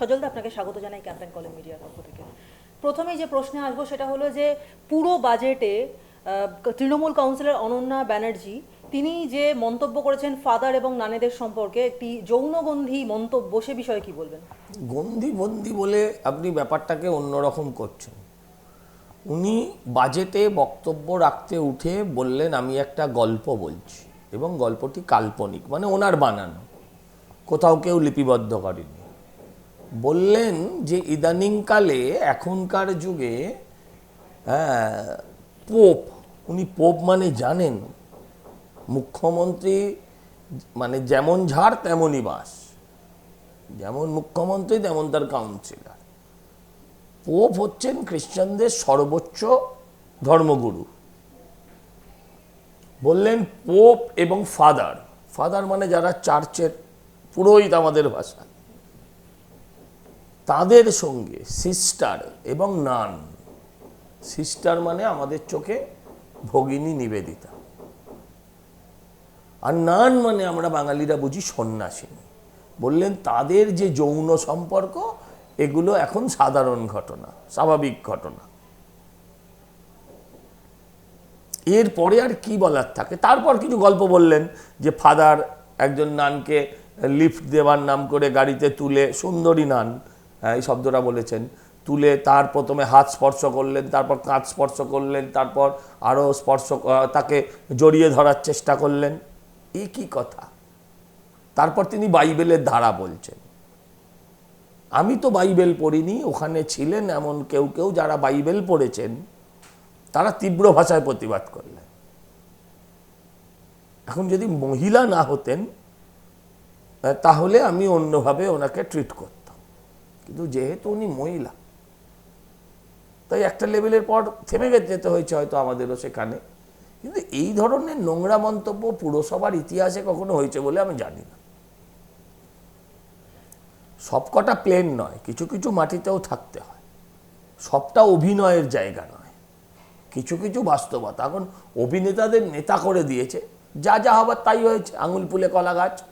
সজলদা আপনাকে স্বাগত জানাই ক্যাম্পেন কলেজ মিডিয়ার পক্ষ থেকে। প্রথমেই যে প্রশ্নে আসব সেটা হলো যে, পুরো বাজেটে তৃণমূল কাউন্সিলর অনন্যা ব্যানার্জি, তিনি যে মন্তব্য করেছেন ফাদার এবং নানেদের সম্পর্কে, একটি যৌনগন্ধি মন্তব্য সে বিষয়ে কি বলবেন? গন্ধি বন্দি বলে আপনি ব্যাপারটাকে অন্যরকম করছেন। উনি বাজেটে বক্তব্য রাখতে উঠে বললেন, আমি একটা গল্প বলছি। এবং গল্পটি কাল্পনিক মানে ওনার বানানো। কোথাও কেউ লিপিবদ্ধ করেনি। বললেন যে ইদানিংকালে এখনকার যুগে হ্যাঁ, পোপ উনি পোপ মানে জানেন। মুখ্যমন্ত্রী মানে যেমন ঝাড় তেমনই বাস। যেমন মুখ্যমন্ত্রী তেমন তার কাউন্সিলার। পোপ হচ্ছেন খ্রিস্টানদের সর্বোচ্চ ধর্মগুরু। বললেন পোপ এবং ফাদার। ফাদার মানে যারা চার্চের পুরোহিত আমাদের ভাষা তাদের সঙ্গে সিস্টার এবং নান সিস্টার মানে আমাদের চোখে ভগিনী নিবেদিতা। আর নান মানে আমরা বাঙালিরা বুঝি সন্ন্যাসিনী। বললেন তাদের যে যৌন সম্পর্ক, এগুলো এখন সাধারণ ঘটনা, স্বাভাবিক ঘটনা। এরপরে আর কি বলার থাকে? তারপর কিছু গল্প বললেন যে ফাদার একজন নানকে লিফট দেওয়ার নাম করে গাড়িতে তুলে, সুন্দরী নান এই শব্দটা বলেছেন। তুলে তার প্রথমে হাত স্পর্শ করলেন, তারপর কাঁধ স্পর্শ করলেন, তারপর আরও স্পর্শ তাকে জড়িয়ে ধরার চেষ্টা করলেন। এ কি কথা? তারপর তিনি বাইবেলের ধারা বলছেন। আমি তো বাইবেল পড়িনি, ওখানে ছিলেন এমন কেউ কেউ যারা বাইবেল পড়েছেন, তারা তীব্র ভাষায় প্রতিবাদ করলেন। এখন যদি মহিলা না হতেন, তাহলে আমি অন্যভাবে ওনাকে ট্রিট করতাম। কিন্তু যেহেতু উনি মহিলা, তাই একটা লেভেলের পর থেমে যেতে হয়েছে হয়তো আমাদেরও সেখানে। কিন্তু এই ধরনের নোংরা মন্তব্য পুরসভার ইতিহাসে কখনো হয়েছে বলে আমি জানি না। সবকটা প্লেন নয়, কিছু কিছু মাটিতেও থাকতে হয়। সবটা অভিনয়ের জায়গা নয়। কিছু কিছু বাস্তবতা। এখন অভিনেতাদের নেতা করে দিয়েছে, যা যা হবার তাই হয়েছে। আঙুল ফুলে কলা গাছ।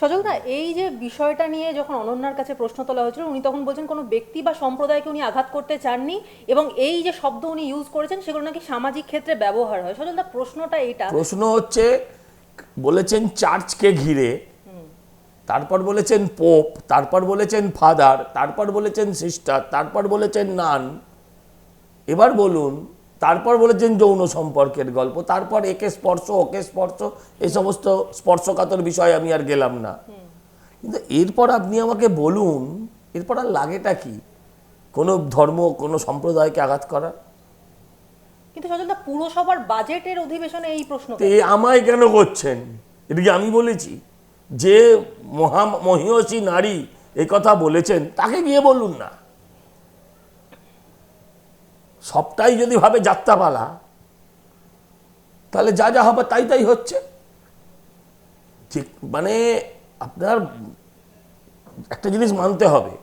সজলদা এই যে বিষয়টা নিয়ে যখন অনন্যার কাছে প্রশ্ন তোলা হয়েছিল, উনি তখন বলছেন কোনো ব্যক্তি বা সম্প্রদায়কে উনি আঘাত করতে চাননি এবং এই যে শব্দ উনি ইউজ করেছেন, সেগুলো নাকি সামাজিক ক্ষেত্রে ব্যবহার হয়। সজলদা প্রশ্নটা এটা প্রশ্ন হচ্ছে, বলেছেন চার্চকে ঘিরে, তারপর বলেছেন পোপ, তারপর বলেছেন ফাদার, তারপর বলেছেন সিস্টার, তারপর বলেছেন নান। এবার বলুন তারপর বলেছেন যৌন সম্পর্কের গল্প তারপর একে স্পর্শ ওকে স্পর্শ এই সমস্ত স্পর্শকাতর বিষয় আমি আর গেলাম না। কিন্তু এরপর আপনি আমাকে বলুন এরপর আর লাগেটা কি? কোনো ধর্ম কোনো সম্প্রদায়কে আঘাত করা? কিন্তু সজলদা পুরসভার বাজেটের অধিবেশনে এই প্রশ্ন আমায় কেন করছেন? এটা আমি বলেছি যে মহা মহিয়সী নারী কথা বলেছেন তাকে গিয়ে বলুন না। সবটাই যদি ভাবে যাত্রাপালা, তাহলে যা যা হবে তাই তাই হচ্ছে। যে মানে আপনার একটা জিনিস মানতে হবে,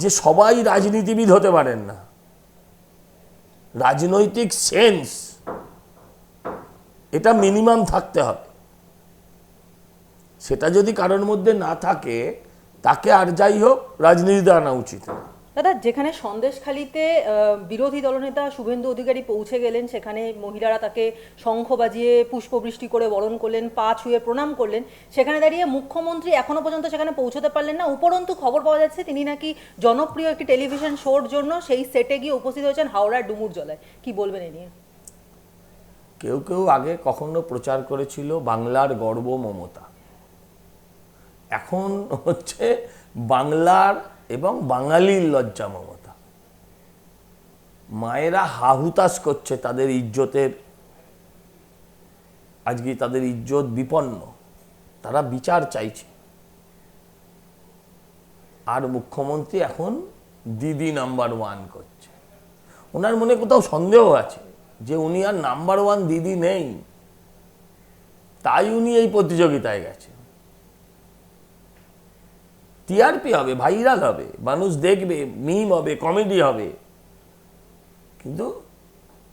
যে সবাই রাজনীতিবিদ হতে পারেন না। রাজনৈতিক সেন্স, এটা মিনিমাম থাকতে হবে। সেটা যদি কারোর মধ্যে না থাকে, তাকে আর যাই হোক রাজনীতিতে আনা উচিত না। দাদা, যেখানে সন্দেশখালিতে বিরোধী দলনেতা শুভেন্দু অধিকারী পৌঁছে গেলেন, সেখানে মহিলারা তাকে শঙ্খ বাজিয়ে পুষ্পবৃষ্টি করে বরণ করলেন, পা ছুঁয়ে প্রণাম করলেন, সেখানে দাঁড়িয়ে মুখ্যমন্ত্রী এখনও পর্যন্ত সেখানে পৌঁছতে পারলেন না। উপরন্তু খবর পাওয়া যাচ্ছে, তিনি নাকি জনপ্রিয় একটি টেলিভিশন শোর জন্য সেই সেটে গিয়ে উপস্থিত হয়েছেন হাওড়ার ডুমুর জলায়। কি বলবেন এ নিয়ে? কেউ কেউ আগে কখনো প্রচার করেছিল বাংলার গর্ব মমতা এখন হচ্ছে বাংলার এবং বাঙালির লজ্জা মমতা। মায়েরা হাহুতাস করছে তাদের ইজ্জতের। আজকে তাদের ইজ্জত বিপন্ন। তারা বিচার চাইছে। আর মুখ্যমন্ত্রী এখন দিদি নাম্বার ওয়ান করছে। ওনার মনে কোথাও সন্দেহ আছে যে উনি আর নাম্বার ওয়ান দিদি নেই। তাই উনি এই প্রতিযোগিতায় গেছে টিআরপি হবে ভাইরাল হবে, মানুষ দেখবে মিম হবে কমেডি হবে। কিন্তু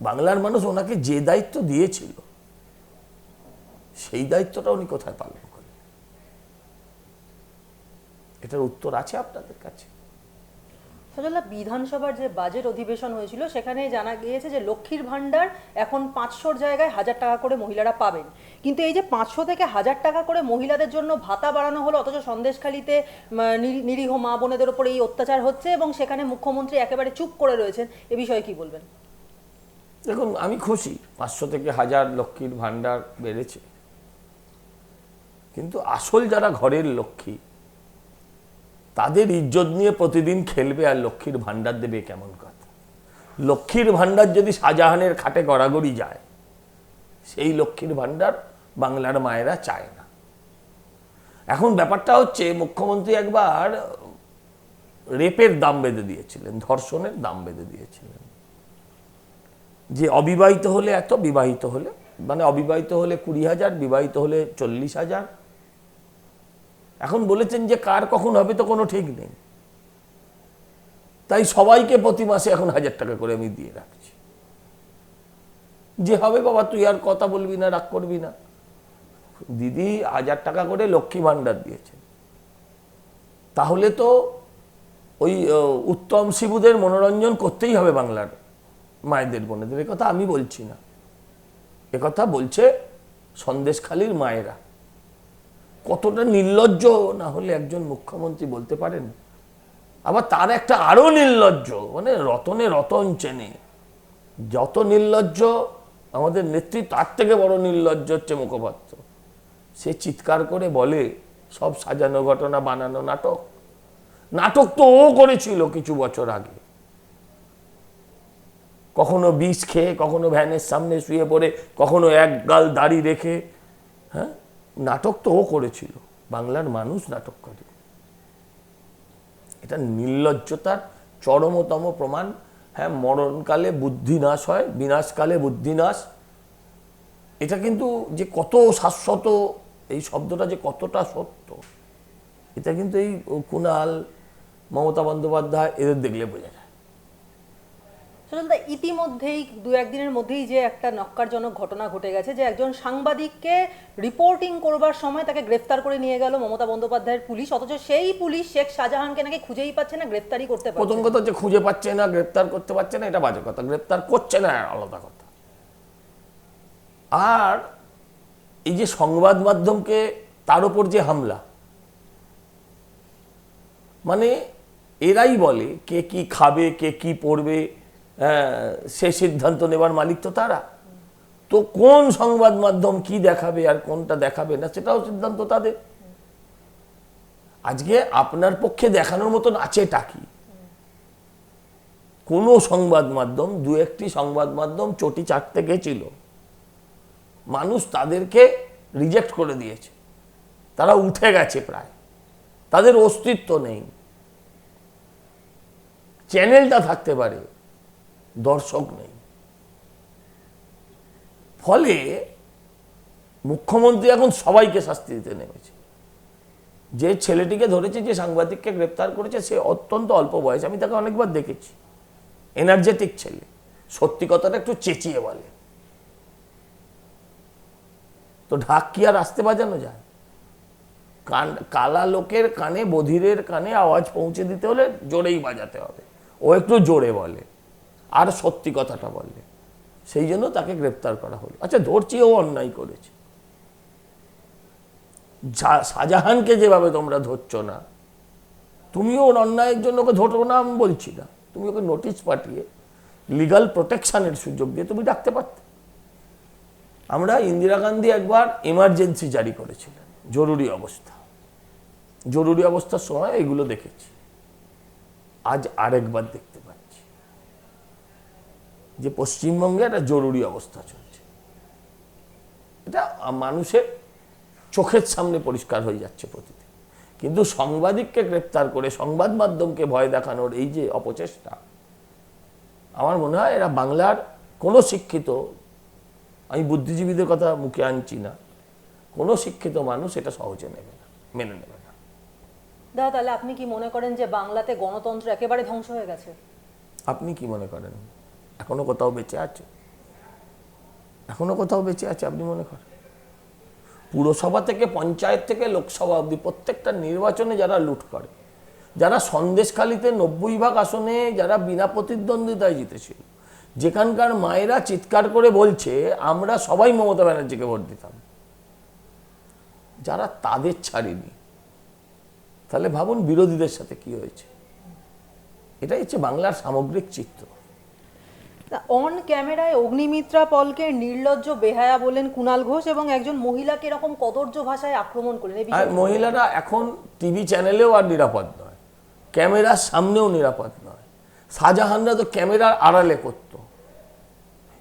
বাংলার মানুষ ওনাকে যে দায়িত্ব দিয়েছিল, সেই দায়িত্বটা উনি কোথায় পালন করেন? এটার উত্তর আছে আপনাদের কাছে? সজলা বিধানসভার যে বাজেট অধিবেশন হয়েছিল সেখানে জানা গিয়েছে যে লক্ষ্মীর ভাণ্ডার এখন পাঁচশোর জায়গায় হাজার টাকা করে মহিলারা পাবেন। কিন্তু এই যে পাঁচশো থেকে হাজার টাকা করে মহিলাদের জন্য ভাতা বাড়ানো হলো, অথচ সন্দেশখালিতে নিরীহ মা বোনেদের ওপর এই অত্যাচার হচ্ছে এবং সেখানে মুখ্যমন্ত্রী একেবারে চুপ করে রয়েছেন, এ বিষয়ে কি বলবেন? দেখুন, আমি খুশি, পাঁচশো থেকে হাজার লক্ষ্মীর ভাণ্ডার বেড়েছে। কিন্তু আসল যারা ঘরের লক্ষ্মী তাদের ইজ্জত নিয়ে প্রতিদিন খেলবে আর লক্ষ্মীর ভাণ্ডার দেবে কেমন কথা? লক্ষ্মীর ভাণ্ডার যদি শাহজাহানের খাটে গড়াগড়ি যায়, সেই লক্ষ্মীর ভাণ্ডার বাংলার মায়েরা চায় না। এখন ব্যাপারটা হচ্ছে, মুখ্যমন্ত্রী একবার রেপের দাম বেঁধে দিয়েছিলেন, ধর্ষণের দাম বেঁধে দিয়েছিলেন। যে অবিবাহিত হলে এত, বিবাহিত হলে মানে অবিবাহিত হলে কুড়ি হাজার, বিবাহিত হলে চল্লিশ হাজার এখন বলেছেন যে কার কখন হবে তো কোনো ঠিক নেই। তাই সবাইকে প্রতি মাসে এখন হাজার টাকা করে আমি দিয়ে রাখছি। যে হবে বাবা, তুই আর কথা বলবি না, রাগ করবি না। দিদি হাজার টাকা করে লক্ষ্মী ভাণ্ডার দিয়েছেন। তাহলে তো ওই উত্তম শিবুদের মনোরঞ্জন করতেই হবে বাংলার মায়েদের বোনেদের। কথা আমি বলছি না। কথা বলছে সন্দেশখালীর মায়েরা। কতটা নির্লজ্জ না হলে একজন মুখ্যমন্ত্রী বলতে পারেন? আবার তার একটা আরও নির্লজ্জ মানে রতনে রতন চেনে। যত নির্লজ্জ আমাদের নেত্রী, তার থেকে বড় নির্লজ্জ হচ্ছে মুখপাত্র। সে চিৎকার করে বলে, সব সাজানো ঘটনা, বানানো নাটক। নাটক তো ও করেছিল কিছু বছর আগে। কখনো বিষ খেয়ে, কখনো ভ্যানের সামনে শুয়ে পড়ে, কখনো এক গাল দাড়ি রেখে হ্যাঁ? নাটক তো ও করেছিল, বাংলার মানুষ নাটক করে। এটা নির্লজ্জতার চরমতম প্রমাণ। হ্যাঁ মরণকালে বুদ্ধি নাশ হয়, বিনাশকালে বুদ্ধি নাশ। এটা কিন্তু যে কত শাশ্বত, এই শব্দটা যে কতটা সত্য, এটা কিন্তু এই কুণাল, মমতা বন্দ্যোপাধ্যায় এদের দেখলে বোঝা যায়। সুজলদা ইতিমধ্যেই দু একদিনের মধ্যেই যে একটা নক্কারজনক ঘটনা ঘটে গেছে যে একজন সাংবাদিককে রিপোর্টিং করবার সময় তাকে গ্রেফতার করে নিয়ে গেল মমতা বন্দ্যোপাধ্যায়ের পুলিশ অথচ সেই পুলিশ শেখ শাহজাহানকে নাকি খুঁজেই পাচ্ছে না গ্রেফতারই করতে পারছে প্রথম কথা হচ্ছে খুঁজে পাচ্ছে না গ্রেপ্তার করতে পারছে না এটা বাজে কথা গ্রেপ্তার করছে না আলাদা কথা। আর এই যে সংবাদ মাধ্যমকে তার উপর যে হামলা মানে এরাই বলে কে কি খাবে কে কি পড়বে সে সিদ্ধান্ত নেবার মালিক তো তারা। তো কোন সংবাদ মাধ্যম কি দেখাবে আর কোনটা দেখাবে না, সেটাও সিদ্ধান্ত তাদের। আজকে আপনার পক্ষে দেখানোর মতন আছেটা কি? কোনো সংবাদ মাধ্যম, দু একটি সংবাদ মাধ্যম চটি চাটতে গেছিল। মানুষ তাদেরকে রিজেক্ট করে দিয়েছে। তারা উঠে গেছে প্রায়। তাদের অস্তিত্ব নেই। চ্যানেলটা থাকতে পারে। দর্শক নেই। ফলে মুখ্যমন্ত্রী এখন সবাইকে শাস্তি দিতে নেমেছে। যে ছেলেটিকে ধরেছে, যে সাংবাদিককে গ্রেপ্তার করেছে, সে অত্যন্ত অল্প বয়স। আমি তাকে অনেকবার দেখেছি। এনার্জেটিক ছেলে। সত্যি কথাটা একটু চেঁচিয়ে বলে। তো ঢাক কি আর আসতে বাজানো যায়? কান, কালা লোকের কানে, বধিরের কানে আওয়াজ পৌঁছে দিতে হলে জোরেই বাজাতে হবে। ও একটু জোরে বলে। আর সত্যি কথাটা বলে। সেই জন্য তাকে গ্রেপ্তার করা হলো। আচ্ছা ধরছি ও অন্যায় করেছে। শাহজাহানকে যেভাবে তোমরা ধরছো না, তুমিও ওর অন্যায়ের জন্য ওকে ধরো না, আমি বলছি না। তুমি ওকে নোটিশ পাঠিয়ে লিগাল প্রোটেকশনের সুযোগ দিয়ে তুমি ডাকতে পারতে। আমরা ইন্দিরা গান্ধী একবার এমার্জেন্সি জারি করেছিলেন। জরুরি অবস্থা। জরুরি অবস্থার সময় এগুলো দেখেছি। আজ আরেকবার দেখতে যে পশ্চিমবঙ্গে একটা জরুরি অবস্থা চলছে। এটা মানুষের চোখের সামনে পরিষ্কার হয়ে যাচ্ছে প্রতিদিন। কিন্তু সাংবাদিককে গ্রেপ্তার করে সংবাদ মাধ্যমকে ভয় দেখানোর এই যে অপচেষ্টা আমার মনে হয় এরা বাংলার কোনো শিক্ষিত আমি বুদ্ধিজীবীদের কথা মুখে আনছি না কোনো শিক্ষিত মানুষ এটা সহজে নেবে না মেনে নেবে না। দাদা তাহলে আপনি কি মনে করেন যে বাংলাতে গণতন্ত্র একেবারে ধ্বংস হয়ে গেছে? আপনি কি মনে করেন? এখনও কোথাও বেঁচে আছে? এখনও কোথাও বেঁচে আছে আপনি মনে করেন? পুরসভা থেকে, পঞ্চায়েত থেকে, লোকসভা অবধি প্রত্যেকটা নির্বাচনে যারা লুট করে, যারা সন্দেশখালিতে নব্বই ভাগ আসনে যারা বিনা প্রতিদ্বন্দ্বিতায় জিতেছিল, যেখানকার মায়েরা চিৎকার করে বলছে, আমরা সবাই মমতা ব্যানার্জিকে ভোট দিতাম। যারা তাদের ছাড়েনি, তাহলে ভাবুন বিরোধীদের সাথে কি হয়েছে? এটাই হচ্ছে বাংলার সামগ্রিক চিত্র। অন ক্যামেরায় অগ্নিমিত্রা পলকে নির্লজ্জ বেহায়া বলেন কুণাল ঘোষ এবং একজন মহিলাকে এরকম কদর্য ভাষায় আক্রমণ করলেন মহিলারা এখন টিভি চ্যানেলেও আর নিরাপদ নয়, ক্যামেরার সামনেও নিরাপদ নয়। শাহজাহানরা তো ক্যামেরার আড়ালে করত।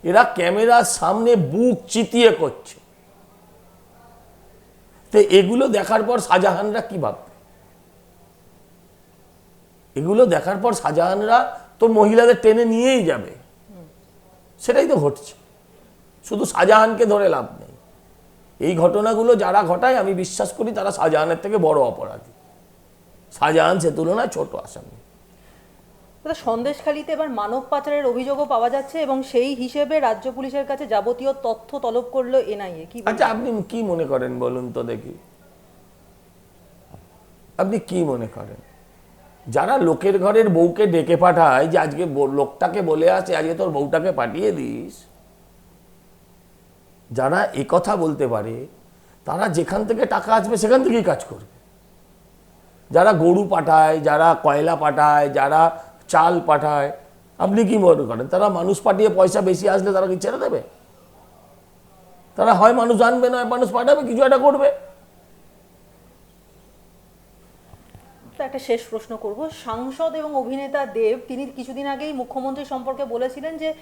এরা ক্যামেরার সামনে বুক চিতিয়ে করছে। তো এগুলো দেখার পর শাহজাহানরা কি ভাববে? এগুলো দেখার পর শাহজাহানরা তো মহিলাদের টেনে নিয়েই যাবে। সেটাই তো ঘটছে। শুধু শাহজাহানকে ধরে লাভ নেই। এই ঘটনাগুলো যারা ঘটায় আমি বিশ্বাস করি তারা শাহজাহানের থেকে বড় অপরাধী। শাহজাহান সে তুলনায় ছোট আসামি। সন্দেশখালিতে এবার মানব পাচারের অভিযোগও পাওয়া যাচ্ছে এবং সেই হিসেবে রাজ্য পুলিশের কাছে যাবতীয় তথ্য তলব করল এনআইএ। কি আচ্ছা আপনি কি মনে করেন বলুন তো দেখি। আপনি কি মনে করেন? যারা লোকের ঘরের বউকে ডেকে পাঠায় যে আজকে লোকটাকে বলে আছে আজকে তোর বউটাকে পাঠিয়ে দিস। যারা এ কথা বলতে পারে, তারা যেখান থেকে টাকা আসবে সেখান থেকেই কাজ করবে। যারা গরু পাঠায়, যারা কয়লা পাঠায়, যারা চাল পাঠায়, আপনি কি মনে করেন? তারা মানুষ পাঠিয়ে পয়সা বেশি আসলে তারা কি ছেড়ে দেবে? তারা হয় মানুষ আনবে, নয় মানুষ পাঠাবে, কিছু একটা করবে। একটা শেষ প্রশ্ন করব। সাংসদ এবং অভিনেতা দেব, তিনি কিছুদিন আগেই মুখ্যমন্ত্রী সম্পর্কে বলেছিলেন যে,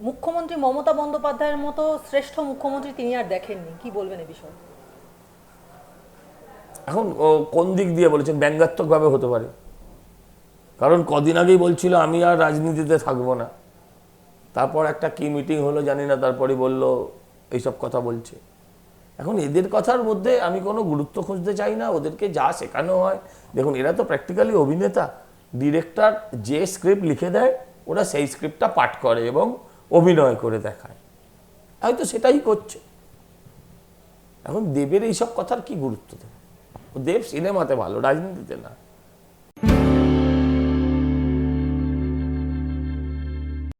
মুখ্যমন্ত্রী মমতা বন্দ্যোপাধ্যায়ের মতো শ্রেষ্ঠ মুখ্যমন্ত্রী তিনি আর দেখেননি। কি বলবেন এ বিষয়ে? এখন কোন দিক দিয়ে বলেছেন? ব্যঙ্গাত্মকভাবে হতে পারে। কারণ কদিন আগেই বলছিল, আমি আর রাজনীতিতে থাকব না। তারপর একটা কি মিটিং হলো জানি না তারপরে বলল, এইসব কথা বলছে। এখন এদের কথার মধ্যে আমি কোনো গুরুত্ব খুঁজতে চাই না, ওদেরকে যা শেখানো হয়। দেখুন, এরা তো প্র্যাকটিক্যালি অভিনেতা। ডিরেক্টর যে স্ক্রিপ্ট লিখে দেয়, ওরা সেই স্ক্রিপ্টটা পাঠ করে এবং অভিনয় করে দেখায়। হয়তো সেটাই করছে। এখন দেবের এইসব কথার কি গুরুত্ব দেবে? দেব সিনেমাতে ভালো, রাজনীতিতে না।